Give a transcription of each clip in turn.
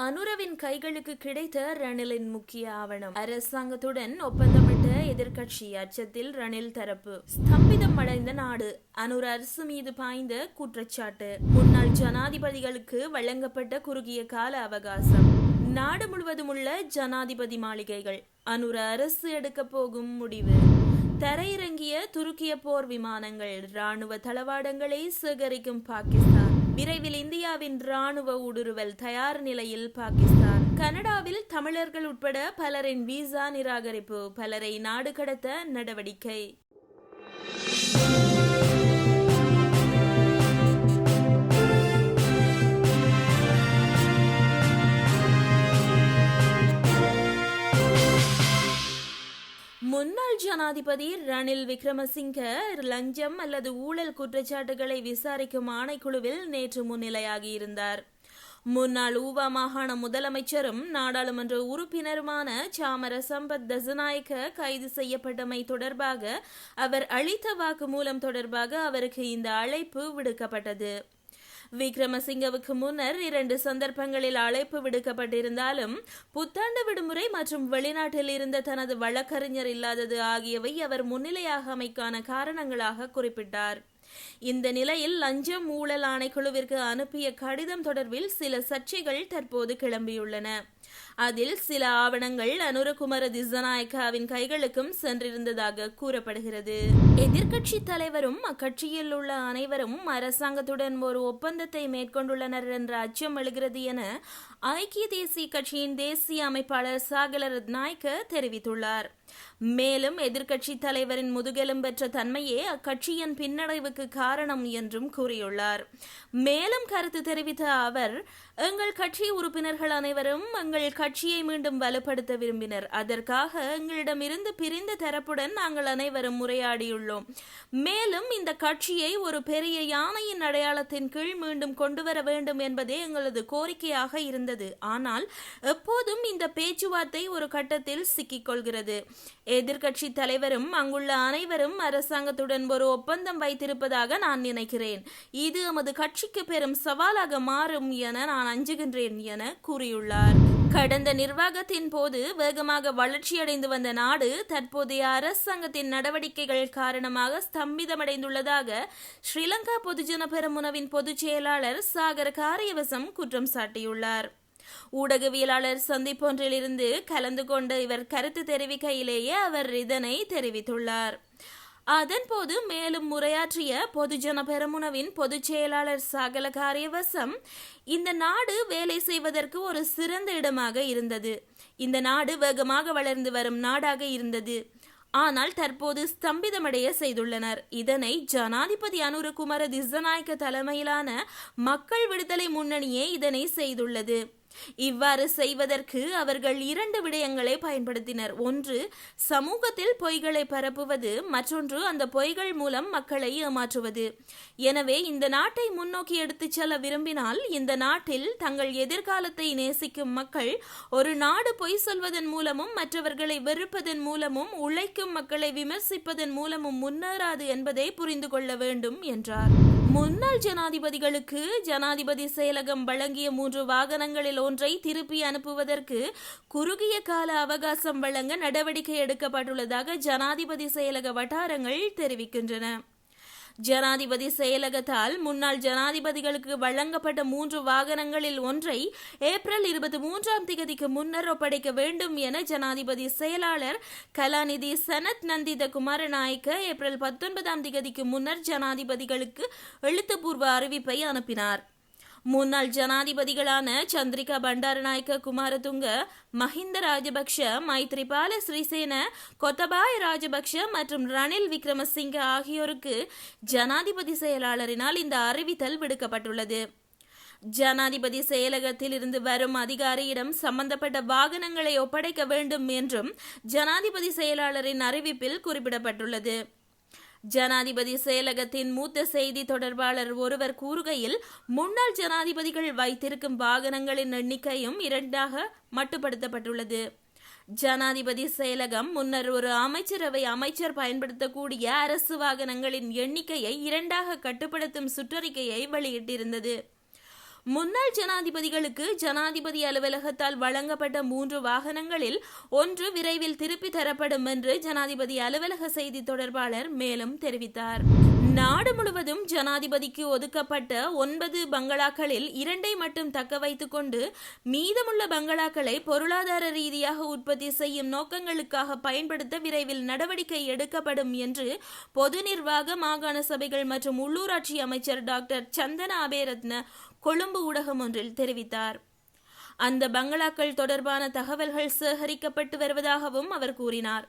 அனுரவின் கைகளுக்கு கிடைத்த ரணிலின் முக்கிய ஆவணம். அரசாங்கத்துடன் ஒப்பந்தமிட்ட எதிர்க்கட்சி அச்சத்தில் ரணில் தரப்பு. ஸ்தம்பிதம் அடைந்த நாடு. அனுர் அரசு மீது பாய்ந்த குற்றச்சாட்டு. முன்னாள் ஜனாதிபதிகளுக்கு வழங்கப்பட்ட குறுகிய கால அவகாசம். நாடு முழுவதும் உள்ள ஜனாதிபதி மாளிகைகள். அனுர அரசு எடுக்க போகும் முடிவு. தரையிறங்கிய துருக்கிய போர் விமானங்கள் ராணுவ தளவாடங்களை சேகரிக்கும் பாகிஸ்தான். விரைவில் இந்தியாவின் ராணுவ ஊடுருவல் தயார் நிலையில் பாகிஸ்தான். கனடாவில் தமிழர்கள் உட்பட பலரின் விசா நிராகரிப்பு பலரை நாடு கடத்த நடவடிக்கை. ஜனாதிபதி ரணில் விக்ரமசிங்க லஞ்சம் அல்லது ஊழல் குற்றச்சாட்டுகளை விசாரிக்கும் ஆணைக்குழுவில் நேற்று முன்னிலையாகியிருந்தார் முன்னாள் ஊவா மாகாண முதலமைச்சரும் நாடாளுமன்ற உறுப்பினருமான சாமர சம்பத் தசநாயக்க கைது செய்யப்பட்டமை தொடர்பாக அவர் அளித்த வாக்குமூலம் தொடர்பாக அவருக்கு இந்த அழைப்பு விடுக்கப்பட்டது. விக்ரமசிங்கவுக்கு முன்னர் இரண்டு சந்தர்ப்பங்களில் அழைப்பு விடுக்கப்பட்டிருந்தாலும் புத்தாண்டு விடுமுறை மற்றும் வெளிநாட்டில் இருந்த தனது வழக்கறிஞர் இல்லாதது ஆகியவை அவர் முன்னிலையாக அமைக்கான காரணங்களாக குறிப்பிட்டார். இந்த நிலையில் லஞ்சம் ஊழல் ஆணைக்குழுவிற்கு அனுப்பிய கடிதம் தொடர்பில் சில சர்ச்சைகள் தற்போது கிளம்பியுள்ளன. அதில் சில ஆவணங்கள் அனுரகுமார திசநாயக்காவின் கைகளுக்கும் சென்றிருந்ததாக கூறப்படுகிறது. எதிர்கட்சி தலைவரும் அக்கட்சியில் உள்ள அனைவரும் அரசாங்கத்துடன் ஒரு ஒப்பந்தத்தை மேற்கொண்டுள்ளனர் என்ற அச்சம் எழுகிறது என ஐக்கிய தேசிய கட்சியின் தேசிய அமைப்பாளர் சாகல ரத்நாயக்க தெரிவித்துள்ளார். மேலும் எதிர்க்கட்சி தலைவரின் முதுகெலும் பெற்ற தன்மையே அக்கட்சியின் பின்னடைவுக்கு காரணம் என்றும் கூறியுள்ளார். மேலும் கருத்து தெரிவித்த அவர் எங்கள் கட்சி உறுப்பினர்கள் அனைவரும் எங்கள் கட்சியை மீண்டும் வலுப்படுத்த விரும்பினர். அதற்காக எங்களிடமிருந்து பிரிந்த தரப்புடன் நாங்கள் அனைவரும் உரையாடியுள்ளோம். மேலும் இந்த கட்சியை ஒரு பெரிய யானையின் அடையாளத்தின் கீழ் மீண்டும் கொண்டு வர வேண்டும் என்பதே எங்களது கோரிக்கையாக இருந்தது. ஆனால் எப்போதும் இந்த பேச்சுவார்த்தை ஒரு கட்டத்தில் சிக்கிக்கொள்கிறது எதிர்க்கட்சி தலைவரும் அங்குள்ள அனைவரும் அரசாங்கத்துடன் ஒரு ஒப்பந்தம் வைத்திருப்பதாக நான் நினைக்கிறேன். இது எமது கட்சிக்கு பெரும் சவாலாக மாறும் என நான் அஞ்சுகின்றேன் என கூறியுள்ளார். கடந்த நிர்வாகத்தின் போது வேகமாக வளர்ச்சியடைந்து வந்த நாடு தற்போதைய அரசாங்கத்தின் நடவடிக்கைகள் காரணமாக ஸ்தம்பிதமடைந்துள்ளதாக ஸ்ரீலங்கா பொதுஜன பெருமுனவின் பொதுச் செயலாளர் சாகர் காரியவசம் குற்றம் சாட்டியுள்ளார். ஊடகவியலாளர் சந்திப்பொன்றிலிருந்து கலந்து கொண்டு இவர் கருத்து தெரிவிக்கையிலேயே அவர் இதனை தெரிவித்துள்ளார். அதன்போது மேலும் உரையாற்றிய பொதுஜன பெரமுனவின் பொதுச் செயலாளர் சகல காரியவசம் இந்த நாடு வேலை செய்வதற்கு ஒரு சிறந்த இடமாக இருந்தது. இந்த நாடு வேகமாக வளர்ந்து வரும் நாடாக இருந்தது. ஆனால் தற்போது ஸ்தம்பிதமடைய செய்துள்ளனர். இதனை ஜனாதிபதி அனுரகுமார திசநாயக்க தலைமையிலான மக்கள் விடுதலை முன்னணியே இதனை செய்துள்ளது. இவ்வாறு செய்வதற்கு அவர்கள் இரண்டு விடயங்களை பயன்படுத்தினர். ஒன்று சமூகத்தில் பொய்களை பரப்புவது மற்றொன்று அந்த பொய்கள் மூலம் மக்களை ஏமாற்றுவது. எனவே இந்த நாட்டை முன்னோக்கி எடுத்துச் செல்ல விரும்பினால் இந்த நாட்டில் தங்கள் எதிர்காலத்தை நேசிக்கும் மக்கள் ஒரு நாடு பொய் சொல்வதன் மூலமும் மற்றவர்களை வெறுப்பதன் மூலமும் உழைக்கும் மக்களை விமர்சிப்பதன் மூலமும் முன்னேறாது என்பதை புரிந்து கொள்ள வேண்டும் என்றார். முன்னாள் ஜனாதிபதிகளுக்கு ஜனாதிபதி செயலகம் வழங்கிய மூன்று வாகனங்களில் ஒன்றை திருப்பி அனுப்புவதற்கு குறுகிய கால அவகாசம் வழங்க நடவடிக்கை எடுக்கப்பட்டுள்ளதாக ஜனாதிபதி செயலக வட்டாரங்கள் தெரிவிக்கின்றன. ஜனாதிபதி செயலகத்தால் முன்னாள் ஜனாதிபதிகளுக்கு வழங்கப்பட்ட மூன்று வாகனங்களில் ஒன்றை ஏப்ரல் இருபத்தி மூன்றாம் தேதிக்கு முன்னர் ஒப்படைக்க வேண்டும் என ஜனாதிபதி செயலாளர் கலாநிதி சனத் நந்தித குமாரநாயக்க ஏப்ரல் பத்தொன்பதாம் தேதிக்கு முன்னர் ஜனாதிபதிகளுக்கு எழுத்துப்பூர்வ அறிவிப்பை அனுப்பினார். முன்னாள் ஜனாதிபதிகளான சந்திரிகா பண்டாரநாயக்க குமாரதுங்க மஹிந்த ராஜபக்ஷ மைத்ரிபால ஸ்ரீசேன கொத்தபாய ராஜபக்ஷ மற்றும் ரணில் விக்ரமசிங்க ஆகியோருக்கு ஜனாதிபதி செயலாளரினால் இந்த அறிவித்தல் விடுக்கப்பட்டுள்ளது. ஜனாதிபதி செயலகத்தில் இருந்து வரும் அதிகாரியிடம் சம்பந்தப்பட்ட வாகனங்களை ஒப்படைக்க வேண்டும் என்றும் ஜனாதிபதி செயலாளரின் அறிவிப்பில் குறிப்பிடப்பட்டுள்ளது. ஜனாதிபதி செயலகத்தின் மூத்த செய்தி தொடர்பாளர் ஒருவர் கூறுகையில் முன்னாள் ஜனாதிபதிகள் வைத்திருக்கும் வாகனங்களின் எண்ணிக்கையும் இரண்டாக மட்டுப்படுத்தப்பட்டுள்ளது. ஜனாதிபதி செயலகம் முன்னர் ஒரு அமைச்சரவை அமைச்சர் பயன்படுத்தக்கூடிய அரசு வாகனங்களின் எண்ணிக்கையை இரண்டாக கட்டுப்படுத்தும் சுற்றறிக்கையை வெளியிட்டிருந்தது. முன்னாள் ஜனாதிபதிகளுக்கு ஜனாதிபதி அலுவலகத்தால் வழங்கப்பட்ட மூன்று வாகனங்களில் ஒன்று விரைவில் திருப்பி தரப்படும் என்று ஜனாதிபதி அலுவலக செய்தி தொடர்பாளர் மேலும் தெரிவித்தார். நாடு முழுவதும் ஜனாதிபதிக்கு ஒதுக்கப்பட்ட ஒன்பது பங்களாக்களில் இரண்டை மட்டும் தக்க வைத்துக் கொண்டு மீதமுள்ள பங்களாக்களை பொருளாதார ரீதியாக உற்பத்தி செய்யும் நோக்கங்களுக்காக பயன்படுத்த விரைவில் நடவடிக்கை எடுக்கப்படும் என்று பொது நிர்வாக மாகாண சபைகள் மற்றும் உள்ளூராட்சி அமைச்சர் டாக்டர் சந்தன அபேரத்ன கொழும்பு ஊடகம் ஒன்றில் தெரிவித்தார். அந்த பங்களாக்கள் தொடர்பான தகவல்கள் சேகரிக்கப்பட்டு வருவதாகவும் அவர் கூறினார்.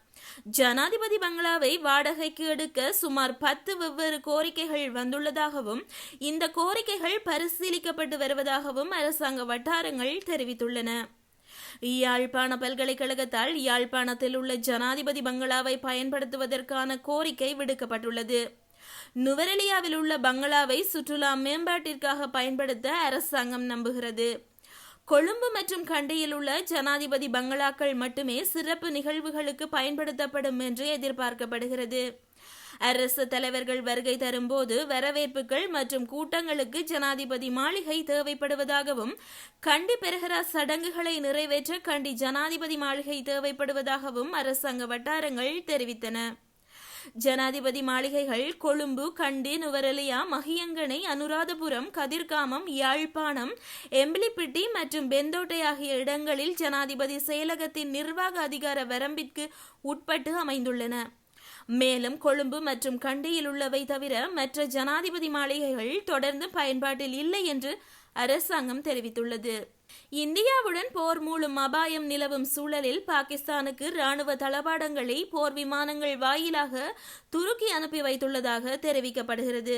ஜனாதிபதி பங்களாவை வாடகைக்கு எடுக்க சுமார் பத்து வெவ்வேறு கோரிக்கைகள் வந்துள்ளதாகவும் இந்த கோரிக்கைகள் பரிசீலிக்கப்பட்டு வருவதாகவும் அரசாங்க வட்டாரங்கள் தெரிவித்துள்ளன. யாழ்ப்பாண பல்கலைக்கழகத்தால் யாழ்ப்பாணத்தில் உள்ள ஜனாதிபதி பங்களாவை பயன்படுத்துவதற்கான கோரிக்கை விடுக்கப்பட்டுள்ளது. நுவரெலியாவில் உள்ள பங்களாவை சுற்றுலா மேம்பாட்டிற்காக பயன்படுத்த அரசாங்கம் நம்புகிறது. கொழும்பு மற்றும் கண்டியில் உள்ள ஜனாதிபதி பங்களாக்கள் மட்டுமே சிறப்பு நிகழ்வுகளுக்கு பயன்படுத்தப்படும் என்று எதிர்பார்க்கப்படுகிறது. அரசு தலைவர்கள் வருகை தரும்போது வரவேற்புகள் மற்றும் கூட்டங்களுக்கு ஜனாதிபதி மாளிகை தேவைப்படுவதாகவும் கண்டி பெருகரா சடங்குகளை நிறைவேற்ற கண்டி ஜனாதிபதி மாளிகை தேவைப்படுவதாகவும் அரசாங்க வட்டாரங்கள் தெரிவித்தன. ஜனாதிபதி மாளிகைகள் கொழும்பு கண்டி நுவரெலியா மகியங்கனை அனுராதபுரம் கதிர்காமம் யாழ்ப்பாணம் எம்பிலிப்பிட்டி மற்றும் பெந்தோட்டை ஆகிய இடங்களில் ஜனாதிபதி செயலகத்தின் நிர்வாக அதிகார வரம்பிற்கு உட்பட்டு அமைந்துள்ளன. மேலும் கொழும்பு மற்றும் கண்டியில் உள்ளவை தவிர மற்ற ஜனாதிபதி மாளிகைகள் தொடர்ந்து பயன்பாட்டில் இல்லை என்று அரசாங்கம் தெரிவித்துள்ளது. இந்தியாவுடன் போர் மூலம் அபாயம் நிலவும் சூழலில் பாகிஸ்தானுக்கு ராணுவ தளபாடங்களை போர் விமானங்கள் வாயிலாக துருக்கி அனுப்பி வைத்துள்ளதாக தெரிவிக்கப்படுகிறது.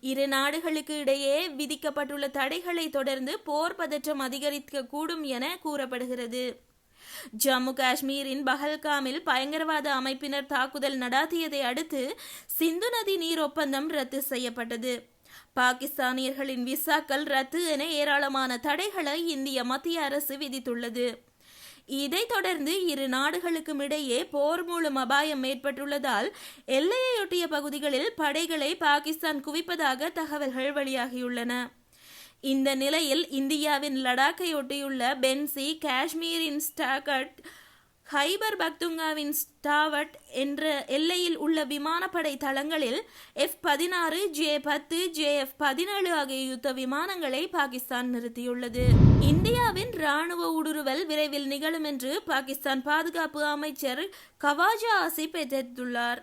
இரு நாடுகளுக்கு இடையே விதிக்கப்பட்டுள்ள தடைகளை தொடர்ந்து போர் பதற்றம் அதிகரிக்க கூடும் என கூறப்படுகிறது. ஜம்மு காஷ்மீரின் பஹல்காமில் பயங்கரவாத அமைப்பினர் தாக்குதல் நடாத்தியதை அடுத்து சிந்து நதி நீர் ஒப்பந்தம் ரத்து செய்யப்பட்டது. பாகிஸ்தானியர்களின் விசாக்கள் ரத்து என ஏராளமான தடைகளை இந்திய மத்திய அரசு விதித்துள்ளது. இதைத் தொடர்ந்து இரு நாடுகளுக்கும் இடையே போர் மூலம் அபாயம் ஏற்பட்டுள்ளதால் எல்லையையொட்டிய பகுதிகளில் படைகளை பாகிஸ்தான் குவிப்பதாக தகவல்கள் வெளியாகியுள்ளன. இந்த நிலையில் இந்தியாவின் லடாக்கை ஒட்டியுள்ள பென்சி காஷ்மீரின் ஸ்டாகட் ஹைபர் பக்துங்காவின் ஸ்டாவட் என்ற எல்லையில் உள்ள விமானப்படை தளங்களில் எஃப் பதினாறு ஜே பத்து ஜே எஃப் பதினேழு ஆகிய யுத்த விமானங்களை பாகிஸ்தான் நிறுத்தியுள்ளது. இந்தியாவின் ராணுவ ஊடுருவல் விரைவில் நிகழும் என்று பாகிஸ்தான் பாதுகாப்பு அமைச்சர் கவாஜா ஆசிப் எதிர்த்துள்ளார்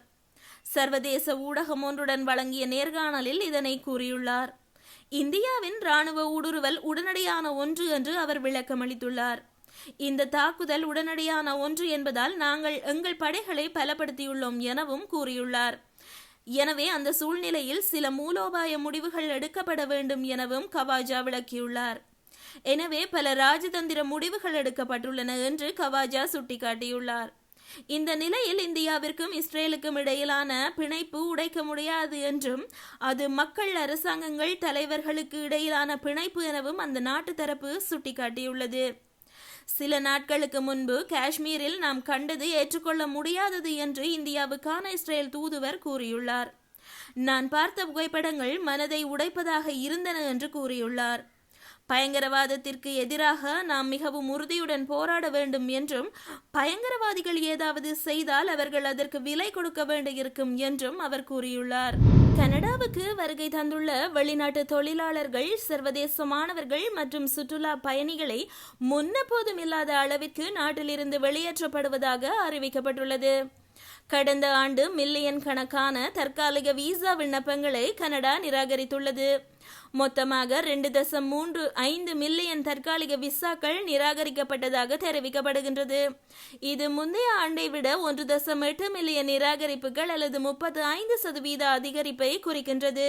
சர்வதேச ஊடகம் ஒன்றுடன் வழங்கிய நேர்காணலில் இதனை கூறியுள்ளார். இந்தியாவின் ராணுவ ஊடுருவல் உடனடியான ஒன்று என்று அவர் விளக்கமளித்துள்ளார். இந்த தாக்குதல் உடனடியான ஒன்று என்பதால் நாங்கள் எங்கள் படைகளை பலப்படுத்தியுள்ளோம் எனவும் கூறியுள்ளார். எனவே அந்த சூழ்நிலையில் சில மூலோபாய முடிவுகள் எடுக்கப்பட வேண்டும் எனவும் கவாஜா விளக்கியுள்ளார். எனவே பல ராஜதந்திர முடிவுகள் எடுக்கப்பட்டுள்ளன என்று கவாஜா சுட்டிக்காட்டியுள்ளார். இந்த நிலையில் இந்தியாவிற்கும் இஸ்ரேலுக்கும் இடையிலான பிணைப்பு உடைக்க முடியாது என்றும் அது மக்கள் அரசாங்கங்கள் தலைவர்களுக்கு இடையிலான பிணைப்பு எனவும் அந்த நாட்டு தரப்பு சுட்டிக்காட்டியுள்ளது. சில நாட்களுக்கு முன்பு காஷ்மீரில் நாம் கண்டது ஏற்றுக்கொள்ள முடியாதது என்று இந்தியாவுக்கான இஸ்ரேல் தூதுவர் கூறியுள்ளார். நான் பார்த்த புகைப்படங்கள் மனதை உடைப்பதாக இருந்தன என்று கூறியுள்ளார். பயங்கரவாதத்திற்கு எதிராக நாம் மிகவும் உறுதியுடன் போராட வேண்டும் என்றும் பயங்கரவாதிகள் ஏதாவது செய்தால் அவர்கள் அதற்கு விலை கொடுக்க வேண்டியிருக்கும் என்றும் அவர் கூறியுள்ளார். கனடாவுக்கு வருகை தந்துள்ள வெளிநாட்டு தொழிலாளர்கள் சர்வதேச மாணவர்கள் மற்றும் சுற்றுலா பயணிகளை முன்னபோதும் இல்லாத அளவிற்கு நாட்டிலிருந்து வெளியேற்றப்படுவதாக அறிவிக்கப்பட்டுள்ளது. கடந்த ஆண்டு மில்லியன் கணக்கான தற்காலிக விசா விண்ணப்பங்களை கனடா நிராகரித்துள்ளது. மொத்தமாக ரெண்டு தசம் மூன்று ஐந்து மில்லியன் தற்காலிக விசாக்கள் நிராகரிக்கப்பட்டதாக தெரிவிக்கப்படுகின்றது. இது முந்தைய ஆண்டை விட ஒன்று தசம் எட்டு மில்லியன் நிராகரிப்புகள் அல்லது முப்பத்து ஐந்து சதவீத அதிகரிப்பை குறிக்கின்றது.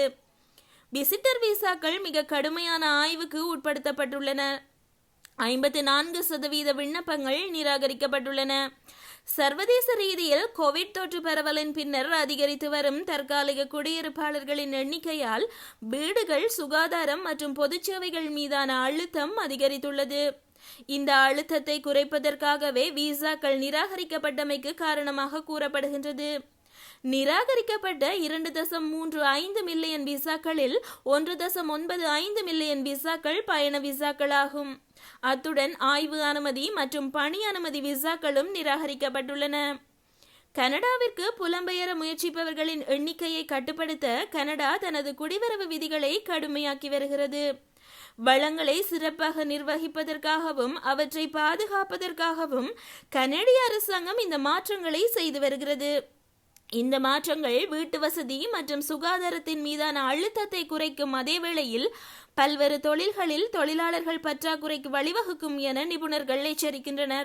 விசிட்டர் விசாக்கள் மிக கடுமையான ஆய்வுக்கு உட்படுத்தப்பட்டுள்ளன. ஐம்பத்தி நான்கு சதவீத விண்ணப்பங்கள் நிராகரிக்கப்பட்டுள்ளன. சர்வதேச ரீதியில் கோவிட் தொற்று பரவலின் பின்னர் அதிகரித்து வரும் தற்காலிக குடியிருப்பாளர்களின் எண்ணிக்கையால் வீடுகள் சுகாதாரம் மற்றும் பொதுச்சேவைகள் மீதான அழுத்தம் அதிகரித்துள்ளது. இந்த அழுத்தத்தை குறைப்பதற்காகவே விசாக்கள் நிராகரிக்கப்பட்டமைக்கு காரணமாக கூறப்படுகின்றது. நிராகரிக்கப்பட்ட இரண்டு தசம் மூன்று ஐந்து மில்லியன் விசாக்களில் ஒன்று தசம் ஒன்பது ஐந்து மில்லியன் விசாக்கள் பயண விசாக்களாகும். அத்துடன் ஆய்வு அனுமதி மற்றும் பணி அனுமதி விசாக்களும் நிராகரிக்கப்பட்டுள்ளன. கனடாவிற்கு புலம்பெயர முயற்சிப்பவர்களின் எண்ணிக்கையை கட்டுப்படுத்த கனடா தனது குடிவரவு விதிகளை கடுமையாக்கி வருகிறது. வளங்களை சிறப்பாக நிர்வகிப்பதற்காகவும் அவற்றை பாதுகாப்பதற்காகவும் கனடிய அரசாங்கம் இந்த மாற்றங்களை செய்து வருகிறது. இந்த மாற்றங்கள் வீட்டு வசதி மற்றும் சுகாதாரத்தின் மீதான அழுத்தத்தை குறைக்கும் அதே வேளையில் பல்வேறு தொழில்களில் தொழிலாளர்கள் பற்றாக்குறைக்கு வழிவகுக்கும் என நிபுணர்கள் எச்சரிக்கின்றனர்.